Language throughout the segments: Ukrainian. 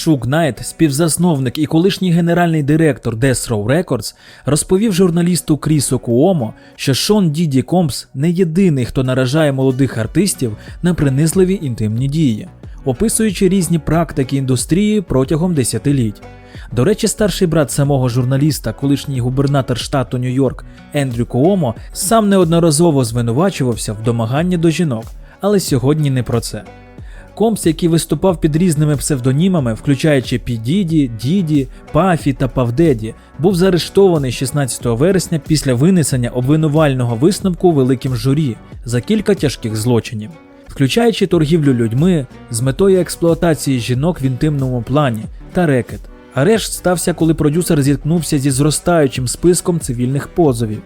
Шук Найт, співзасновник і колишній генеральний директор Death Row Records, розповів журналісту Крісу Куомо, що Шон Діді Компс не єдиний, хто наражає молодих артистів на принизливі інтимні дії, описуючи різні практики індустрії протягом десятиліть. До речі, старший брат самого журналіста, колишній губернатор штату Нью-Йорк Ендрю Куомо, сам неодноразово звинувачувався в домаганні до жінок, але сьогодні не про це. Компс, який виступав під різними псевдонімами, включаючи Пі Діді, Діді, Пафі та Павдеді, був заарештований 16 вересня після винесення обвинувального висновку великим журі за кілька тяжких злочинів, включаючи торгівлю людьми з метою експлуатації жінок в інтимному плані та рекет. Арешт стався, коли продюсер зіткнувся зі зростаючим списком цивільних позовів,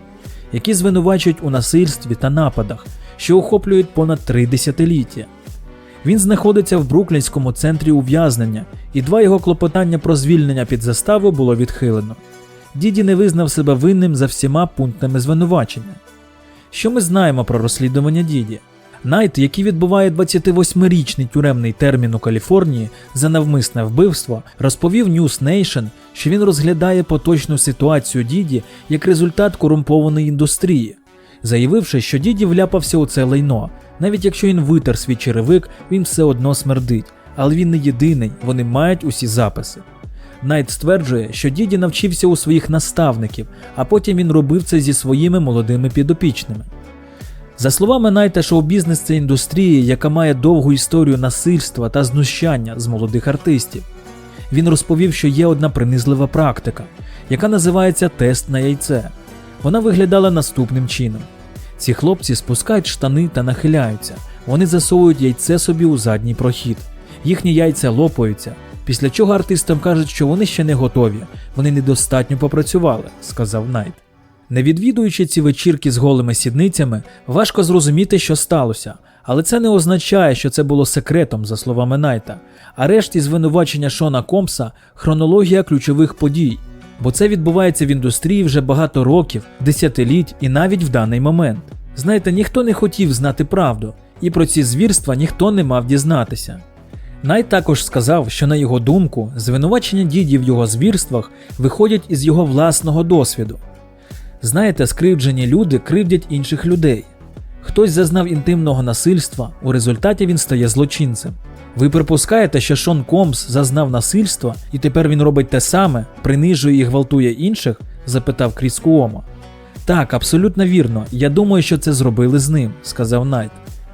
які звинувачують у насильстві та нападах, що охоплюють понад три десятиліття. Він знаходиться в Бруклінському центрі ув'язнення, і два його клопотання про звільнення під заставу було відхилено. Діді не визнав себе винним за всіма пунктами звинувачення. Що ми знаємо про розслідування Діді? Найт, який відбуває 28-річний тюремний термін у Каліфорнії за навмисне вбивство, розповів News Nation, що він розглядає поточну ситуацію Діді як результат корумпованої індустрії, заявивши, що Діді вляпався у це лайно. Навіть якщо він витер свій черевик, він все одно смердить, але він не єдиний, вони мають усі записи. Найт стверджує, що Діді навчився у своїх наставників, а потім він робив це зі своїми молодими підопічними. За словами Найта, шоу-бізнес це індустрія, яка має довгу історію насильства та знущання з молодих артистів. Він розповів, що є одна принизлива практика, яка називається тест на яйце. Вона виглядала наступним чином: ці хлопці спускають штани та нахиляються, вони засовують яйце собі у задній прохід. Їхні яйця лопаються, після чого артистам кажуть, що вони ще не готові, вони недостатньо попрацювали, сказав Найт. Не відвідуючи ці вечірки з голими сідницями, важко зрозуміти, що сталося, але це не означає, що це було секретом, за словами Найта. Арешт і звинувачення Шона Компса хронологія ключових подій, бо це відбувається в індустрії вже багато років, десятиліть і навіть в даний момент. Знаєте, ніхто не хотів знати правду, і про ці звірства ніхто не мав дізнатися. Найт також сказав, що на його думку, звинувачення діді в його звірствах виходять із його власного досвіду. Знаєте, скривджені люди кривдять інших людей. Хтось зазнав інтимного насильства, у результаті він стає злочинцем. Ви припускаєте, що Шон Комс зазнав насильства і тепер він робить те саме, принижує і гвалтує інших? запитав Кріс Куомо. Так, абсолютно вірно. Я думаю, що це зробили з ним, сказав Найт.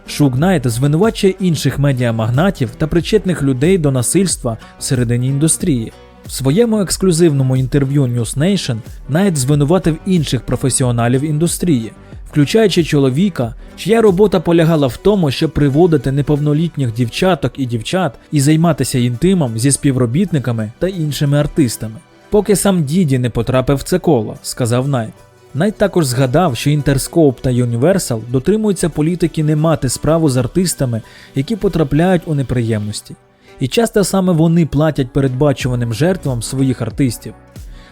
Шук Найт звинувачує інших медіамагнатів та причетних людей до насильства всередині індустрії. В своєму ексклюзивному інтерв'ю News Nation Найт звинуватив інших професіоналів індустрії, включаючи чоловіка, чия робота полягала в тому, щоб приводити неповнолітніх дівчаток і дівчат і займатися інтимом зі співробітниками та іншими артистами. Поки сам Діді не потрапив в це коло, сказав Найт. Найт також згадав, що Interscope та Universal дотримуються політики не мати справу з артистами, які потрапляють у неприємності. І часто саме вони платять передбачуваним жертвам своїх артистів.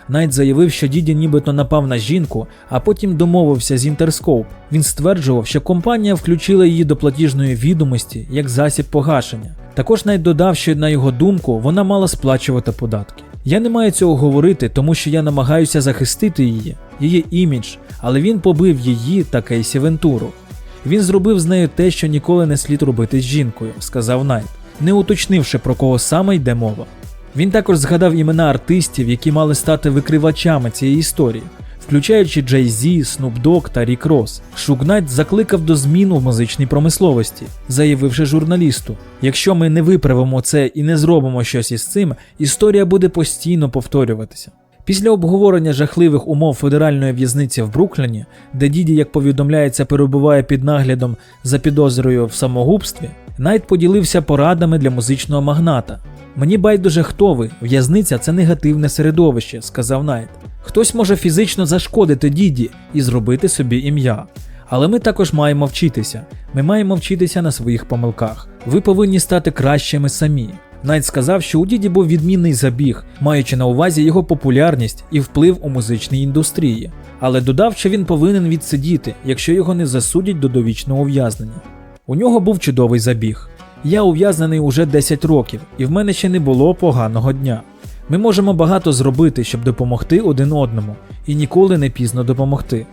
Найт заявив, що Діді нібито напав на жінку, а потім домовився з Interscope. Він стверджував, що компанія включила її до платіжної відомості як засіб погашення. Також Найт додав, що на його думку вона мала сплачувати податки. Я не маю цього говорити, тому що я намагаюся захистити її, її імідж, але він побив її та Кейсі Вентуру. Він зробив з нею те, що ніколи не слід робити з жінкою, сказав Найт, не уточнивши про кого саме йде мова. Він також згадав імена артистів, які мали стати викривачами цієї історії, включаючи Джей Z, Snoop Dogg та Рік Рос. Шугнайт закликав до змін у музичній промисловості, заявивши журналісту: якщо ми не виправимо це і не зробимо щось із цим, історія буде постійно повторюватися. Після обговорення жахливих умов федеральної в'язниці в Брукліні, де Діді, як повідомляється, перебуває під наглядом за підозрою в самогубстві, Найт поділився порадами для музичного магната. Мені байдуже хто ви, в'язниця це негативне середовище, сказав Найт. Хтось може фізично зашкодити Діді і зробити собі ім'я. Але ми також маємо вчитися. Ми маємо вчитися на своїх помилках. Ви повинні стати кращими самі. Найт сказав, що у Діді був відмінний забіг, маючи на увазі його популярність і вплив у музичній індустрії, але додав, що він повинен відсидіти, якщо його не засудять до довічного ув'язнення. У нього був чудовий забіг. Я ув'язнений уже 10 років, і в мене ще не було поганого дня. Ми можемо багато зробити, щоб допомогти один одному, і ніколи не пізно допомогти.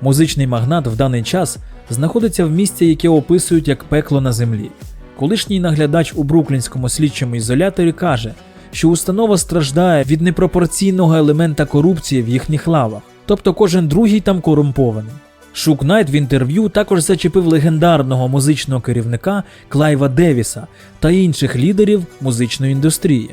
Музичний магнат в даний час знаходиться в місці, яке описують як пекло на землі. Колишній наглядач у бруклінському слідчому ізоляторі каже, що установа страждає від непропорційного елемента корупції в їхніх лавах, тобто кожен другий там корумпований. Шук Найт в інтерв'ю також зачепив легендарного музичного керівника Клайва Девіса та інших лідерів музичної індустрії.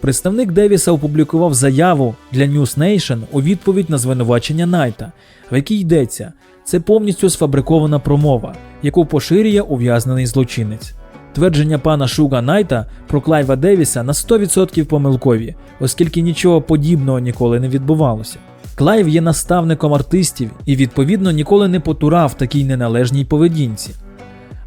Представник Девіса опублікував заяву для News Nation у відповідь на звинувачення Найта, в якій йдеться, це повністю сфабрикована промова, яку поширює ув'язнений злочинець. Твердження пана Шуга Найта про Клайва Девіса на 100% помилкові, оскільки нічого подібного ніколи не відбувалося. Клайв є наставником артистів і, відповідно, ніколи не потурав такій неналежній поведінці.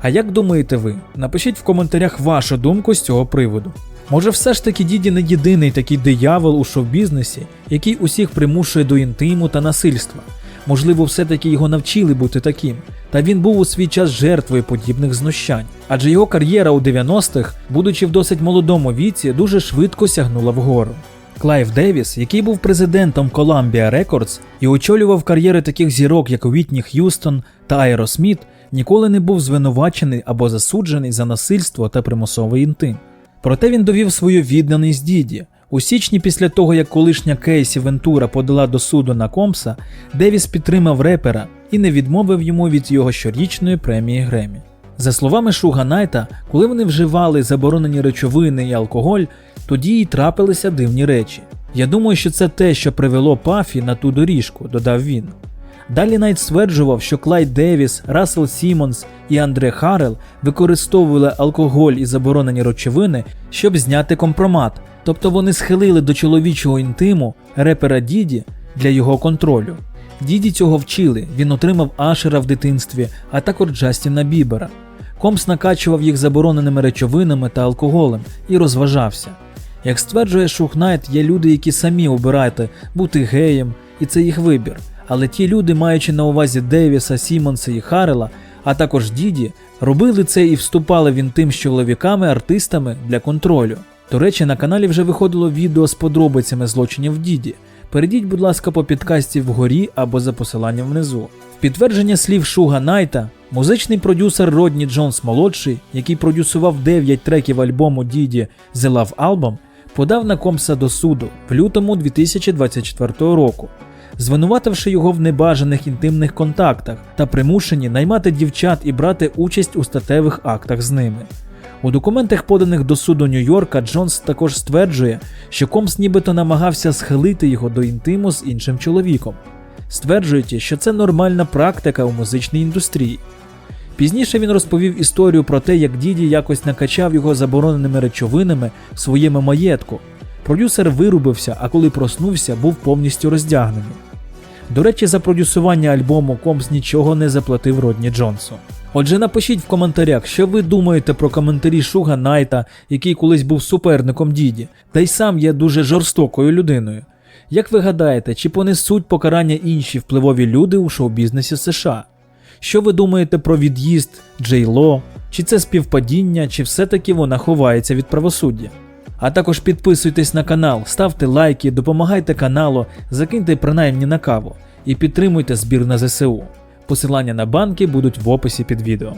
А як думаєте ви? Напишіть в коментарях вашу думку з цього приводу. Може, все ж таки діді не єдиний такий диявол у шоу-бізнесі, який усіх примушує до інтиму та насильства. Можливо, все-таки його навчили бути таким, та він був у свій час жертвою подібних знущань. Адже його кар'єра у 90-х, будучи в досить молодому віці, дуже швидко сягнула вгору. Клайв Девіс, який був президентом Columbia Records і очолював кар'єри таких зірок, як Уітні Х'юстон та Аеросміт, ніколи не був звинувачений або засуджений за насильство та примусовий інтим. Проте він довів свою відданість діді. У січні, після того як колишня Кейсі Вентура подала до суду на Компса, Девіс підтримав репера і не відмовив йому від його щорічної премії Гремі. За словами Шуга Найта, коли вони вживали заборонені речовини і алкоголь, тоді й трапилися дивні речі. Я думаю, що це те, що привело Пафі на ту доріжку, додав він. Далі Найт стверджував, що Клайд Девіс, Рассел Сімонс і Андре Харрел використовували алкоголь і заборонені речовини, щоб зняти компромат, тобто вони схилили до чоловічого інтиму репера Діді для його контролю. Діді цього вчили, він отримав Ашера в дитинстві, а також Джастіна Бібера. Компс накачував їх забороненими речовинами та алкоголем і розважався. Як стверджує Шухнайт, є люди, які самі обирають бути геєм, і це їх вибір. Але ті люди, маючи на увазі Девіса, Сімонса і Харрела, а також Діді, робили це і вступали в інтим з чоловіками, артистами для контролю. До речі, на каналі вже виходило відео з подробицями злочинів Діді. Перейдіть, будь ласка, по підкасті вгорі або за посиланням внизу. В підтвердження слів Шуга Найта, музичний продюсер Родні Джонс молодший, який продюсував 9 треків альбому Діді The Love Album, подав на Компса до суду в лютому 2024 року, звинувативши його в небажаних інтимних контактах та примушенні наймати дівчат і брати участь у статевих актах з ними. У документах, поданих до суду Нью-Йорка, Джонс також стверджує, що Комс нібито намагався схилити його до інтиму з іншим чоловіком, стверджуючи, що це нормальна практика у музичній індустрії. Пізніше він розповів історію про те, як діді якось накачав його забороненими речовинами в своєму маєтку. Продюсер вирубився, а коли проснувся, був повністю роздягнений. До речі, за продюсування альбому Компс нічого не заплатив Родні Джонсу. Отже, напишіть в коментарях, що ви думаєте про коментарі Шуга Найта, який колись був суперником Діді, та й сам є дуже жорстокою людиною. Як ви гадаєте, чи понесуть покарання інші впливові люди у шоу-бізнесі США? Що ви думаєте про від'їзд Джей Ло? Чи це співпадіння, чи все-таки вона ховається від правосуддя? А також підписуйтесь на канал, ставте лайки, допомагайте каналу, закиньте принаймні на каву і підтримуйте збір на ЗСУ. Посилання на банки будуть в описі під відео.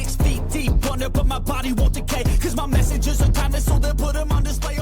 Six feet deep, wonder, but my body won't decay. Cause my messages are timeless, so they'll put them on display.